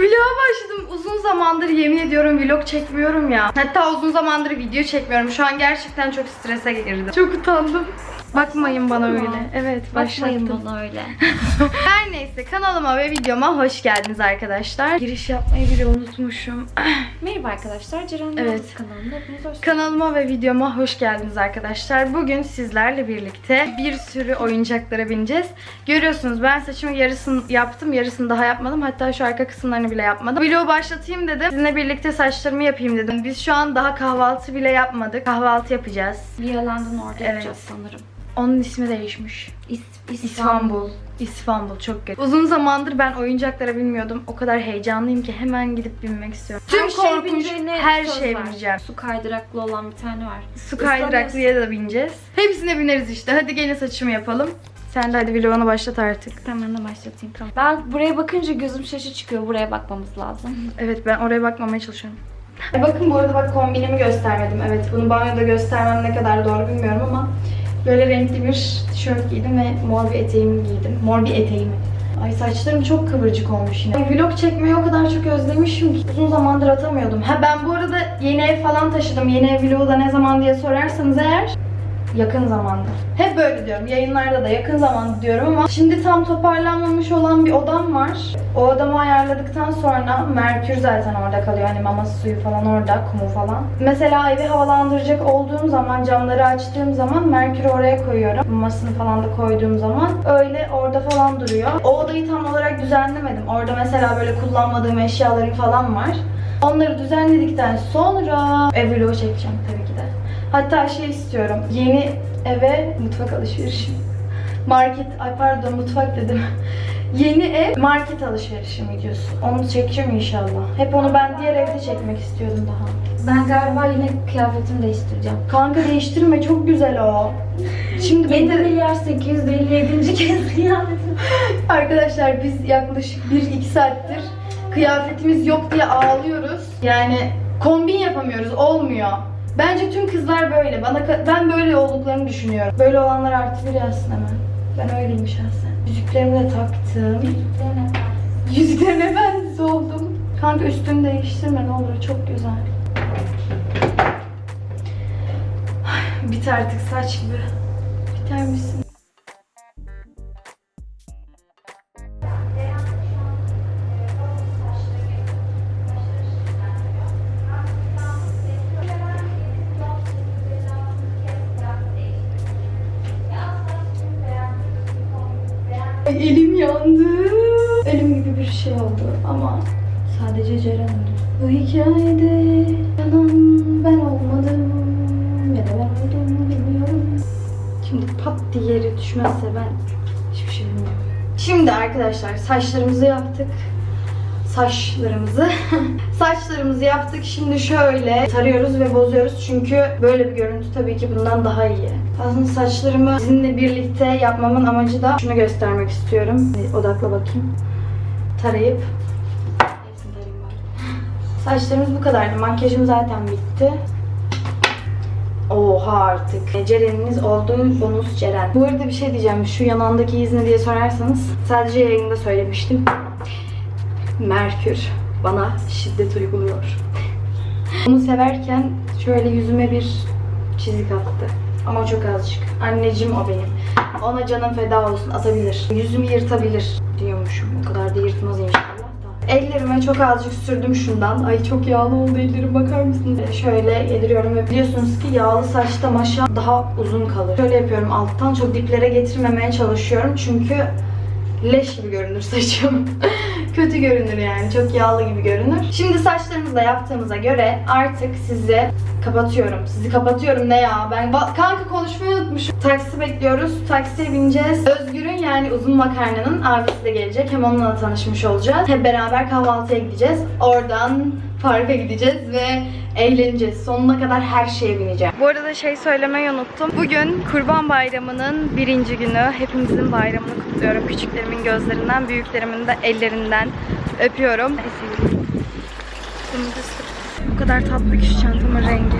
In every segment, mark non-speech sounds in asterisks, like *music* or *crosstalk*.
Vloga başladım. Uzun zamandır yemin ediyorum vlog çekmiyorum ya. Hatta uzun zamandır video çekmiyorum. Şu an gerçekten çok strese girdim. Çok utandım. Bakmayın bana öyle. Evet başlattım. bana öyle. *laughs* Her neyse kanalıma ve videoma hoş geldiniz arkadaşlar. Giriş yapmayı bile unutmuşum. *clears throat* Merhaba arkadaşlar. Ceren Evet. kanalına hepiniz hoş Kanalıma ve videoma hoş geldiniz arkadaşlar. Bugün sizlerle birlikte bir sürü oyuncaklara bineceğiz. Görüyorsunuz ben saçımı yarısını yaptım, yarısını daha yapmadım. Hatta şu arka kısımlarını bile yapmadım. Vlogu başlatayım dedim. Sizinle birlikte saçlarımı yapayım dedim. Biz şu an daha kahvaltı bile yapmadık. Kahvaltı yapacağız. Yalandan orada Evet. yapacağız sanırım. Onun ismi değişmiş. İs İstanbul. İstanbul çok kötü. Uzun zamandır ben oyuncaklara binmiyordum. O kadar heyecanlıyım ki hemen gidip binmek istiyorum. Tüm Her şey korkunç bineceğine her şey ver. bineceğim. Su kaydıraklı olan bir tane var. Su kaydıraklıya da bineceğiz. Hepsine bineriz işte. Hadi gelin saçımı yapalım. Sen de hadi vlogunu başlat artık. Tamam ben de başlatayım tamam. Ben buraya bakınca gözüm şaşı çıkıyor. Buraya bakmamız lazım. *laughs* Evet ben oraya bakmamaya çalışıyorum. E bakın bu arada bak kombinimi göstermedim. Evet bunu banyoda göstermem ne kadar doğru bilmiyorum ama böyle renkli bir tişört giydim ve mor bir eteğimi giydim. Mor bir eteğimi. Ay saçlarım çok kıvırcık olmuş yine. Vlog çekmeyi o kadar çok özlemişim ki uzun zamandır atamıyordum. Ha ben bu arada yeni ev falan taşıdım. Yeni ev vlogu da ne zaman diye sorarsanız eğer yakın zamanda. Hep böyle diyorum. Yayınlarda da yakın zamanda diyorum ama şimdi tam toparlanmamış olan bir odam var. O odamı ayarladıktan sonra Merkür zaten orada kalıyor. Hani maması suyu falan orada, kumu falan. Mesela evi havalandıracak olduğum zaman, camları açtığım zaman Merkür'ü oraya koyuyorum. Mamasını falan da koyduğum zaman öyle orada falan duruyor. O odayı tam olarak düzenlemedim. Orada mesela böyle kullanmadığım eşyalarım falan var. Onları düzenledikten sonra ev vlogu çekeceğim tabii. Hatta şey istiyorum. Yeni eve mutfak alışverişi. Market, ay pardon mutfak dedim. *laughs* Yeni ev market alışverişi videosu. Onu çekeceğim inşallah. Hep onu ben diğer evde çekmek istiyordum daha. Ben galiba yine kıyafetimi değiştireceğim. Kanka değiştirme çok güzel o. Şimdi 7 ben de milyar 857. kez kıyafetim. *laughs* arkadaşlar biz yaklaşık 1-2 saattir kıyafetimiz yok diye ağlıyoruz. Yani kombin yapamıyoruz. Olmuyor. Bence tüm kızlar böyle. Bana ben böyle olduklarını düşünüyorum. Böyle olanlar artı bir yazsın hemen. Ben öyleyim şahsen. Yüzüklerimi de taktım. Yüzüklerin efendisi oldum. Kanka üstünü değiştirme ne olur çok güzel. Ay, Bit artık saç gibi. Biter misin? Şey oldu ama sadece Ceren öldü. Bu hikayede yanan ben olmadım. Ya da ben oldum bilmiyorum. Şimdi pat diye yere düşmezse ben hiçbir şey bilmiyorum. Şimdi arkadaşlar saçlarımızı yaptık. Saçlarımızı. *laughs* Saçlarımızı yaptık. Şimdi şöyle tarıyoruz ve bozuyoruz. Çünkü böyle bir görüntü tabii ki bundan daha iyi. Aslında saçlarımı sizinle birlikte yapmamın amacı da şunu göstermek istiyorum. Odakla bakayım. Tarayıp Hepsini tarayayım bari. Saçlarımız bu kadardı. Makyajım zaten bitti. Oha artık. Ceren'iniz oldu. Bonus Ceren. Bu arada bir şey diyeceğim. Şu yanağındaki iz ne diye sorarsanız sadece yayında söylemiştim. Merkür bana şiddet uyguluyor. Onu severken şöyle yüzüme bir çizik attı. Ama çok azıcık. Anneciğim o benim. Ona canım feda olsun atabilir. Yüzümü yırtabilir diyormuşum. O kadar da yırtmaz inşallah. Ellerime çok azıcık sürdüm şundan. Ay çok yağlı oldu ellerim bakar mısınız? Şöyle yediriyorum ve biliyorsunuz ki yağlı saçta maşa daha uzun kalır. Şöyle yapıyorum alttan çok diplere getirmemeye çalışıyorum. Çünkü leş gibi görünür saçım. *laughs* Kötü görünür yani. Çok yağlı gibi görünür. Şimdi saçlarımızı da yaptığımıza göre artık sizi kapatıyorum. Sizi kapatıyorum ne ya? Ben kanka konuşmayı unutmuşum. Taksi bekliyoruz. Taksiye bineceğiz. Özgür'ün yani uzun makarnanın abisi de gelecek. Hem onunla tanışmış olacağız. Hep beraber kahvaltıya gideceğiz. Oradan parka gideceğiz ve eğleneceğiz. Sonuna kadar her şeye bineceğim. Bu arada şey söylemeyi unuttum. Bugün Kurban Bayramı'nın birinci günü. Hepimizin bayramını kutluyorum. Küçüklerimin gözlerinden, büyüklerimin de ellerinden öpüyorum. Bu kadar tatlı ki şu çantamın rengi.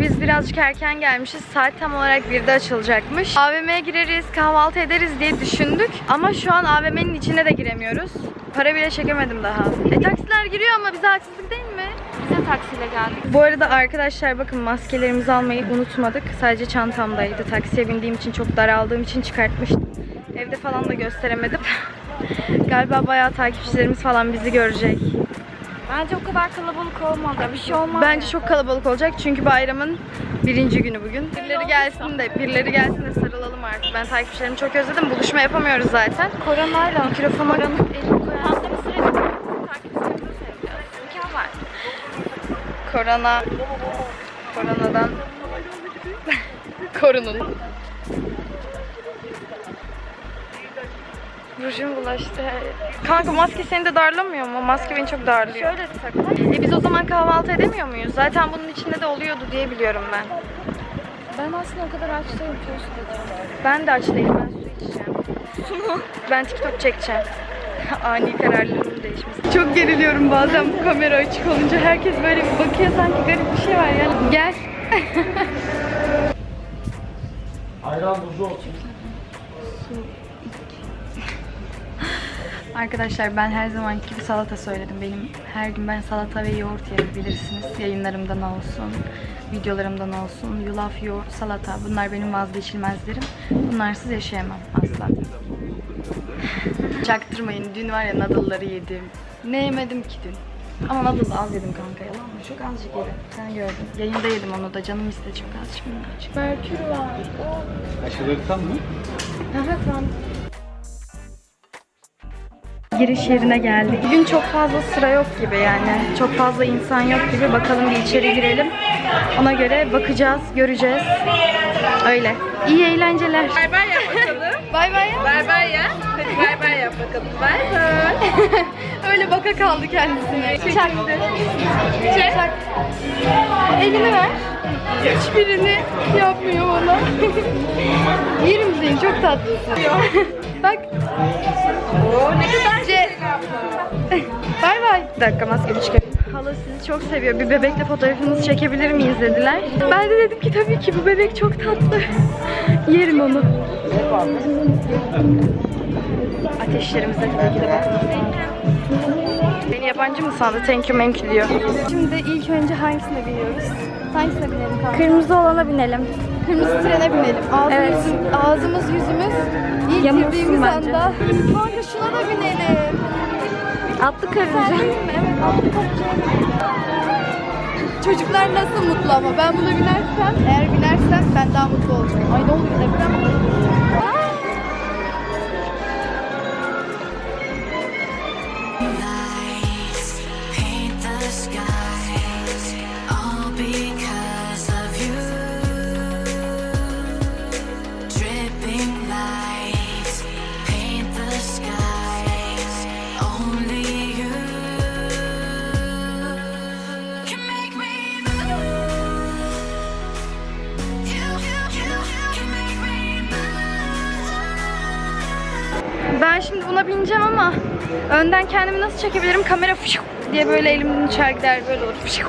Biz birazcık erken gelmişiz. Saat tam olarak 1'de açılacakmış. AVM'ye gireriz, kahvaltı ederiz diye düşündük. Ama şu an AVM'nin içine de giremiyoruz. Para bile çekemedim daha. E taksiler giriyor ama bize haksızlık değil mi? Bize taksiyle geldik. Bu arada arkadaşlar bakın maskelerimizi almayı unutmadık. Sadece çantamdaydı. Taksiye bindiğim için çok daraldığım için çıkartmıştım. Evde falan da gösteremedim. *laughs* Galiba bayağı takipçilerimiz falan bizi görecek. Bence o kadar kalabalık olmadı. Bir şey olmaz. Bence çok kalabalık olacak çünkü bayramın birinci günü bugün. Birileri gelsin de, birileri gelsin de sarılalım artık. Ben takipçilerimi çok özledim. Buluşma yapamıyoruz zaten. koronayla Mikrofonu elini Korona koronadan korunun. Rujum bulaştı. Kanka maske seni de darlamıyor mu? Maske beni çok darlıyor. Şöyle sakla. E biz o zaman kahvaltı edemiyor muyuz? Zaten bunun içinde de oluyordu diye biliyorum ben. Ben aslında o kadar aç değilim. Ben de aç değilim. Ben su içeceğim. Su mu? Ben TikTok çekeceğim. *laughs* Ani kararlarımın değişmesi. Çok geriliyorum bazen bu kamera açık olunca. Herkes böyle bir bakıyor sanki garip bir şey var ya. Gel. *laughs* Ayran buzlu olsun. *laughs* Arkadaşlar ben her zamanki gibi salata söyledim. Benim her gün ben salata ve yoğurt yerim bilirsiniz. Yayınlarımdan olsun, videolarımdan olsun. Yulaf, yoğurt, salata bunlar benim vazgeçilmezlerim. Bunlarsız yaşayamam asla. Çaktırmayın. Dün var ya nadılları yedim. Ne yemedim ki dün? Ama nadıl az yedim kanka yalan mı? Çok azıcık yedim. Sen gördün. Yayında yedim onu da. Canım istedi çok azıcık minnacık. Merkür var. Aşılarsan mı? Giriş yerine geldik. Bugün çok fazla sıra yok gibi yani. Çok fazla insan yok gibi. Bakalım bir içeri girelim. Ona göre bakacağız, göreceğiz. Öyle. İyi eğlenceler. Bay bay yap bakalım. Bay bay ya. bay bay ya. Hadi bay bay yap bakalım. Bay bay. *laughs* Öyle baka kaldı kendisine. Çaktı. Çak. Elini ver. Hiçbirini yapmıyor bana. *laughs* Yerim seni çok tatlısın. *laughs* Bak. Oo ne kadar Ce- Bay bay. Bir dakika maskemi çıkarayım. Hala sizi çok seviyor. Bir bebekle fotoğrafınızı çekebilir miyiz dediler. Ben de dedim ki tabii ki bu bebek çok tatlı. Yerim onu. Ateşlerimize tabii ki de ben. Beni yabancı mı sandı? Thank you, thank you diyor. Şimdi ilk önce hangisine biniyoruz? Hangisine binelim kanka? Kırmızı olana binelim. Kırmızı trene binelim. Ağzımız, Evet. ağzımız yüzümüz ilk Yamulsun girdiğimiz bence. anda. Kanka şuna da binelim. Atlı karınca. Evet, altı karınca. Çocuklar nasıl mutlu ama ben buna binersem, eğer binersem ben daha mutlu olacağım. Ay ne oluyor deprem mi? Ben şimdi buna bineceğim ama önden kendimi nasıl çekebilirim? Kamera fışık diye böyle elimin içer gider böyle olur. Fışık.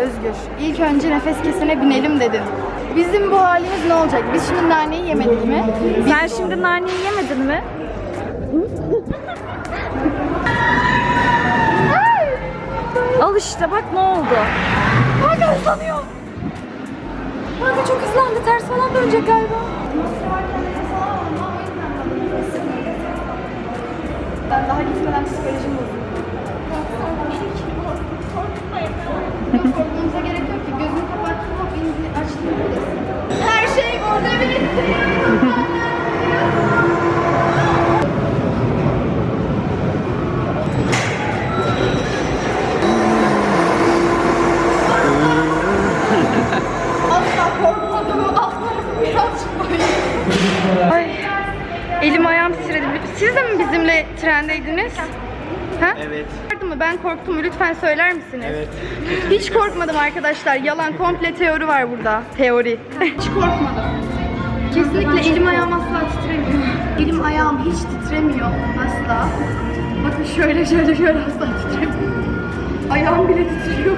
Özgür, ilk önce nefes kesene binelim dedin. Bizim bu halimiz ne olacak? Biz şimdi naneyi yemedik mi? Sen şimdi naneyi yemedin mi? Al işte bak ne oldu. Kanka hızlanıyor. Kanka çok hızlandı. Ters falan dönecek galiba. Ben daha gitmeden psikolojim bozuldu. Korkmamıza gerek yok ki. Gözünü indi açtın buradasın. Her şey burada bitti. Trendeydiniz? Ha? Evet. Vardı mı? Ben korktum mu? Lütfen söyler misiniz? Evet. Hiç korkmadım arkadaşlar. Yalan komple teori var burada. Teori. Hiç korkmadım. Kesinlikle elim ayağım asla titremiyor. Elim ayağım hiç titremiyor asla. Bakın şöyle şöyle şöyle asla titremiyor. Ayağım bile titriyor.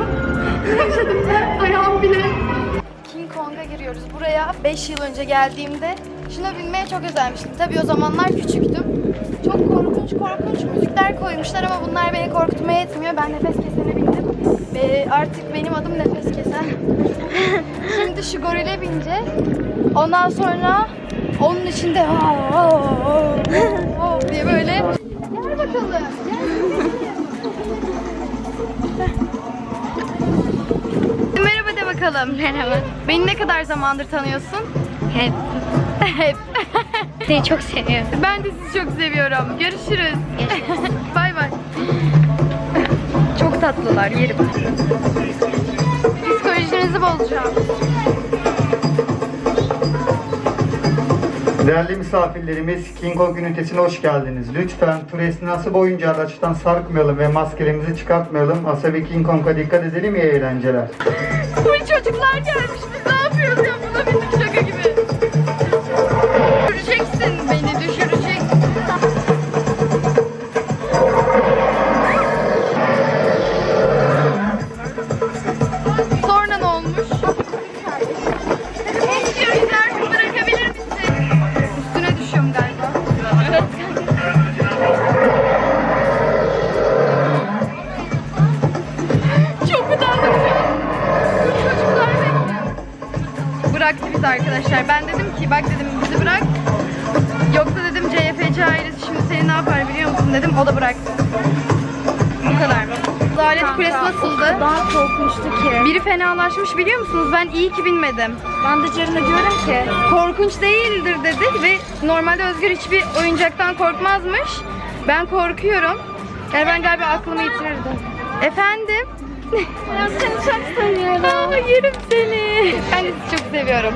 Yaşadım ben ayağım bile. gidiyoruz. Buraya 5 yıl önce geldiğimde şuna binmeye çok özenmiştim. Tabii o zamanlar küçüktüm. Korkunç korkunç müzikler koymuşlar ama bunlar beni korkutmaya yetmiyor. Ben nefes kesene bindim. Ve artık benim adım nefes kesen. *laughs* Şimdi şu gorile bineceğiz. Ondan sonra onun içinde diye böyle Gel bakalım. Gel. *laughs* Merhaba de bakalım. Merhaba. Beni ne kadar zamandır tanıyorsun? Hep. *laughs* Hep. Seni çok seviyorum. Ben de sizi çok seviyorum. Görüşürüz. bay bay. Çok tatlılar. Yerim. Psikolojinizi bozacağım. Değerli misafirlerimiz, King Kong ünitesine hoş geldiniz. Lütfen tur esnası boyunca araçtan sarkmayalım ve maskelerimizi çıkartmayalım. Asabi King Kong'a dikkat edelim iyi eğlenceler. Bu çocuklar gelmiş. Seni ne yapar biliyor musun dedim. O da bıraktı. Bu kadar. Adalet Kulesi nasıldı? Daha korkunçtu ki. Biri fenalaşmış biliyor musunuz? Ben iyi ki binmedim. Ben de Ceren'e diyorum ki Korkunç değildir dedi ve normalde Özgür hiçbir oyuncaktan korkmazmış. Ben korkuyorum. Yani ben galiba aklımı yitirirdim. Efendim? *laughs* ben seni çok seviyorum. Aa, yerim seni. Ben de sizi çok seviyorum.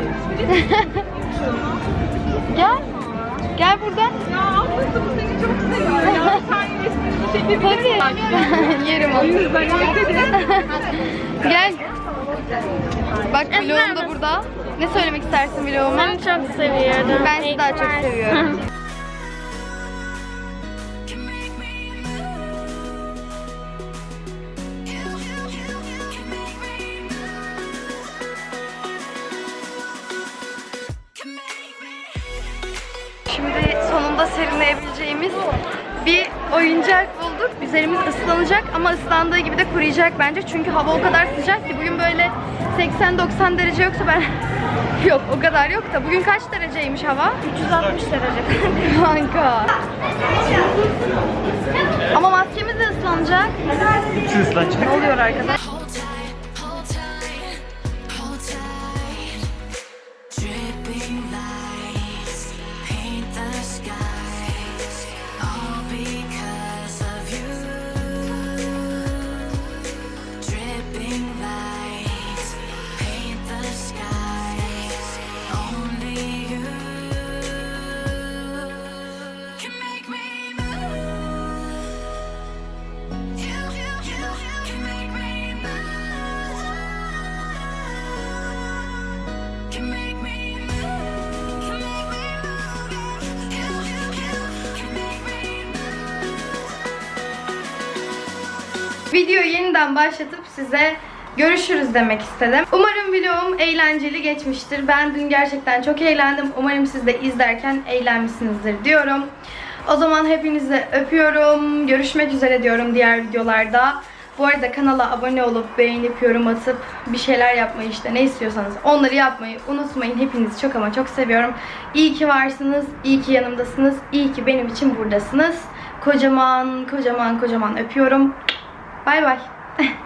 Gel. Gel buradan. Ya ablası bu seni çok seviyor ya. Hadi. *laughs* yerim onu. *laughs* Gel. Bak vlogum da burada. Ne söylemek istersin vloguma? Seni çok seviyorum. Ben sizi daha çok seviyorum. *laughs* Sonunda serinleyebileceğimiz bir oyuncak bulduk. Üzerimiz ıslanacak ama ıslandığı gibi de kuruyacak bence. Çünkü hava o kadar sıcak ki bugün böyle 80-90 derece yoksa ben *laughs* yok o kadar yok da bugün kaç dereceymiş hava? 360 derece. *laughs* Kanka. Ama maskemiz de ıslanacak. Hepsi ıslanacak. Ne oluyor arkadaş? Videoyu yeniden başlatıp size görüşürüz demek istedim. Umarım vlogum eğlenceli geçmiştir. Ben dün gerçekten çok eğlendim. Umarım siz de izlerken eğlenmişsinizdir diyorum. O zaman hepinizi öpüyorum. Görüşmek üzere diyorum diğer videolarda. Bu arada kanala abone olup beğenip yorum atıp bir şeyler yapmayı işte ne istiyorsanız onları yapmayı unutmayın. Hepinizi çok ama çok seviyorum. İyi ki varsınız, iyi ki yanımdasınız, iyi ki benim için buradasınız. Kocaman kocaman kocaman öpüyorum. Bay bay. *laughs*